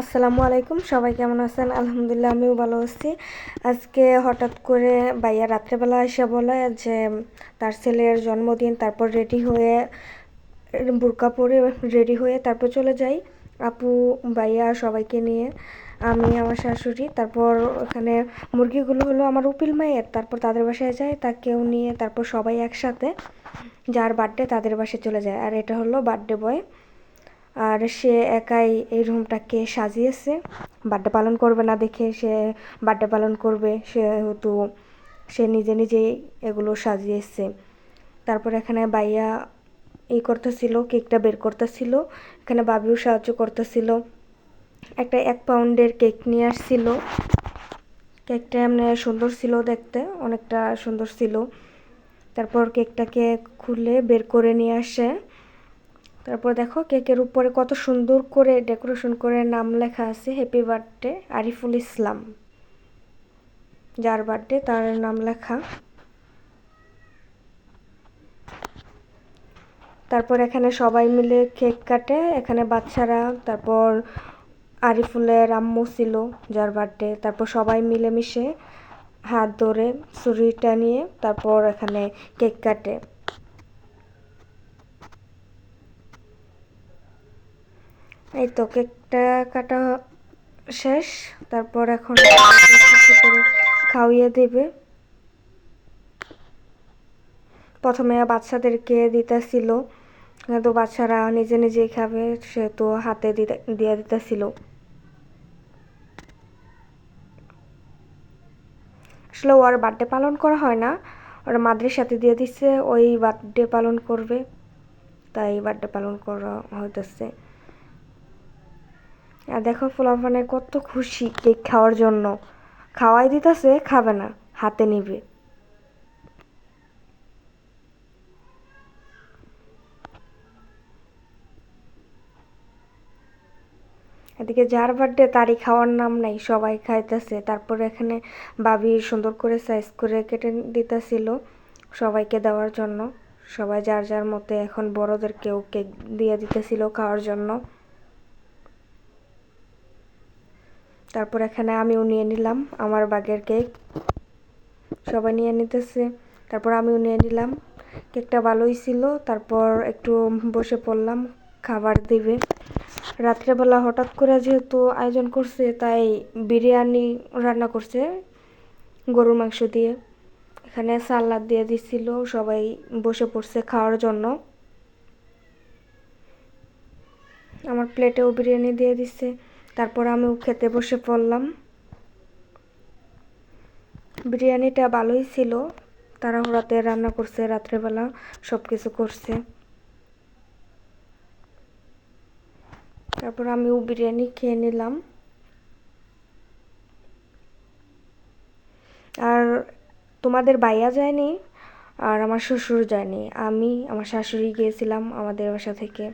আসসালামু আলাইকুম, সবাই কেমন আছেন? আলহামদুলিল্লাহ, আমিও ভালো আছি। আজকে হঠাৎ করে ভাইয়া রাত্রেবেলা এসে বলে যে, তার ছেলের জন্মদিন, তারপর রেডি হয়ে, বুরকা পরে রেডি হয়ে তারপর চলে যাই। আপু, ভাইয়া সবাইকে নিয়ে, আমি, আমার শাশুড়ি, তারপর ওখানে মুরগিগুলো হলো আমার উপিল মায়ের, তারপর তাদের বাসায় যায় তাকেও নিয়ে, তারপর সবাই একসাথে, যার বার্থডে তাদের বাসায় চলে যায়। আর এটা হলো বার্থডে বয় আর সে একাই এই রুমটাকে সাজিয়েছে। বার্থডে পালন করবে না দেখে সে বার্থডে পালন করবে, সেহেতু সে নিজে নিজেই এগুলো সাজিয়েছে। তারপর এখানে বাইয়া ই করতেছিল, কেকটা বের করতেছিল। এখানে বাবিও সাহায্য করতেছিল। একটা এক পাউন্ডের কেক নিয়ে আসছিল। কেকটা এমনি সুন্দর ছিল দেখতে, অনেকটা সুন্দর ছিল। তারপর কেকটাকে খুলে বের করে নিয়ে আসে। তারপর দেখো কেকের উপরে কত সুন্দর করে ডেকোরেশন করে নাম লেখা আছে হ্যাপি বার্থডে আরিফুল ইসলাম যার বার্থডে তার নাম লেখা। তারপর এখানে সবাই মিলে কেক কাটে, এখানে বাচ্চারা, তারপর আরিফুলের আম্মু ছিল যার বার্থডে তারপর সবাই মিলেমিশে হাত ধরে ছুরিটা নিয়ে তারপর এখানে কেক কাটে। এই তো কেকটা কাটা শেষ, তারপর এখন করে খাওয়িয়ে দেবে। প্রথমে বাচ্চাদেরকে দিতেছিল, কিন্তু বাচ্চারা নিজে নিজেই খাবে, সেহেতু হাতে দিয়ে দিতেছিল। আসলে ওর বার্থডে পালন করা হয় না, ওরা মাদ্রের সাথে দিয়ে দিচ্ছে, ওই বার্থডে পালন করবে, তাই বার্থডে পালন করা হইতেছে। আর দেখো ফুলাফানে কত খুশি কেক খাওয়ার জন্য। খাওয়াই দিতেছে, খাবে না, হাতে নিবে। এদিকে যার বার্থডে তারই খাওয়ার নাম নাই, সবাই খাইতেছে। তারপরে এখানে বাবি সুন্দর করে সাইজ করে কেটে দিতেছিল সবাইকে দেওয়ার জন্য। সবাই যার যার মতে এখন বড়দেরকেও কেক দিয়ে দিতেছিল খাওয়ার জন্য। তারপর এখানে আমিও নিয়ে নিলাম আমার বাগের কেক। সবাই নিয়ে নিতেছে। তারপর আমিও নিয়ে নিলাম। কেকটা ভালোই ছিল। তারপর একটু বসে পড়লাম। খাবার দিবে। রাত্রেবেলা হঠাৎ করে যেহেতু আয়োজন করছে, তাই বিরিয়ানি রান্না করছে গরুর মাংস দিয়ে। এখানে সালাদ দিয়ে দিছিল। সবাই বসে পড়ছে খাওয়ার জন্য। আমার প্লেটেও বিরিয়ানি দিয়ে দিচ্ছে তারপর আমিও খেতে বসে পড়লাম। বিরিয়ানিটা ভালোই ছিল। তারা তাড়াহুড়াতে রান্না করছে, রাত্রেবেলা সব কিছু করছে। তারপর আমিও বিরিয়ানি খেয়ে নিলাম। আর তোমাদের বাইয়া যায়নি আর আমার শ্বশুর যায়নি। আমি, আমার শাশুড়ি গিয়েছিলাম আমাদের বাসা থেকে।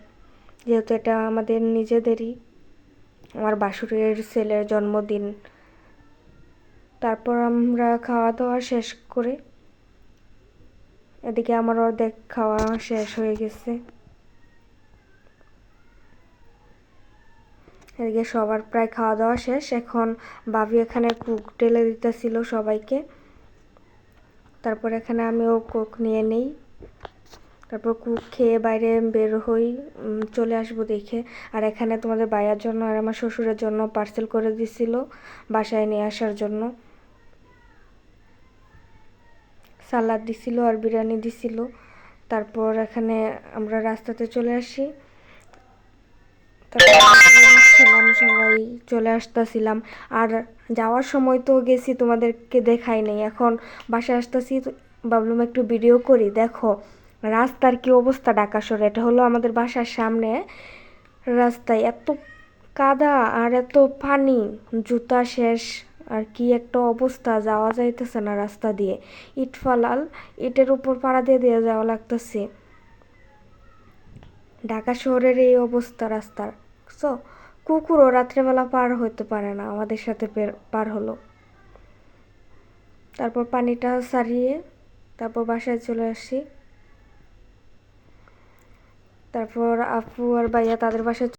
যেহেতু এটা আমাদের নিজেদেরই। আমার বাসুরের ছেলের জন্মদিন। তারপর আমরা খাওয়া দাওয়া শেষ করে এদিকে আমার অর্ধেক খাওয়া শেষ হয়ে গেছে। এদিকে সবার প্রায় খাওয়া দাওয়া শেষ। এখন বাবি এখানে কুক টেলে দিতেছিল সবাইকে। তারপর এখানে আমিও কুক নিয়ে নেই। তারপর কুক খেয়ে বাইরে বের হই চলে আসব দেখে। আর এখানে তোমাদের বাইয়ার জন্য আর আমার শ্বশুরের জন্য পার্সেল করে দিছিল, বাসায় নিয়ে আসার জন্য। সালাদ দিছিল আর বিরিয়ানি দিছিল। তারপর এখানে আমরা রাস্তাতে চলে আসি। ছিলাম সবাই চলে আসতেছিলাম। আর যাওয়ার সময় তো গেছি তোমাদেরকে দেখাই নেই। এখন বাসায় আসতেছি ভাবলাম একটু ভিডিও করি, দেখো। রাস্তার কি অবস্থা ঢাকা শহরে? এটা হলো আমাদের বাসার সামনে। রাস্তায় এত কাদা আর এত পানি। জুতা শেষ। আর কি একটা অবস্থা, যাওয়া যাইতেছে না রাস্তা দিয়ে। ইট ফালাল, ইটের উপর পাড়া দিয়ে দিয়ে যাওয়া লাগতেছে। ঢাকা শহরের এই অবস্থা রাস্তার। সো কুকুরও রাত্রেবেলা পার হইতে পারে না। আমাদের সাথে পার হলো। তারপর পানিটা সারিয়ে তারপর বাসায় চলে আসি। তারপর আপু আর ভাইয়া তাদের বাসায়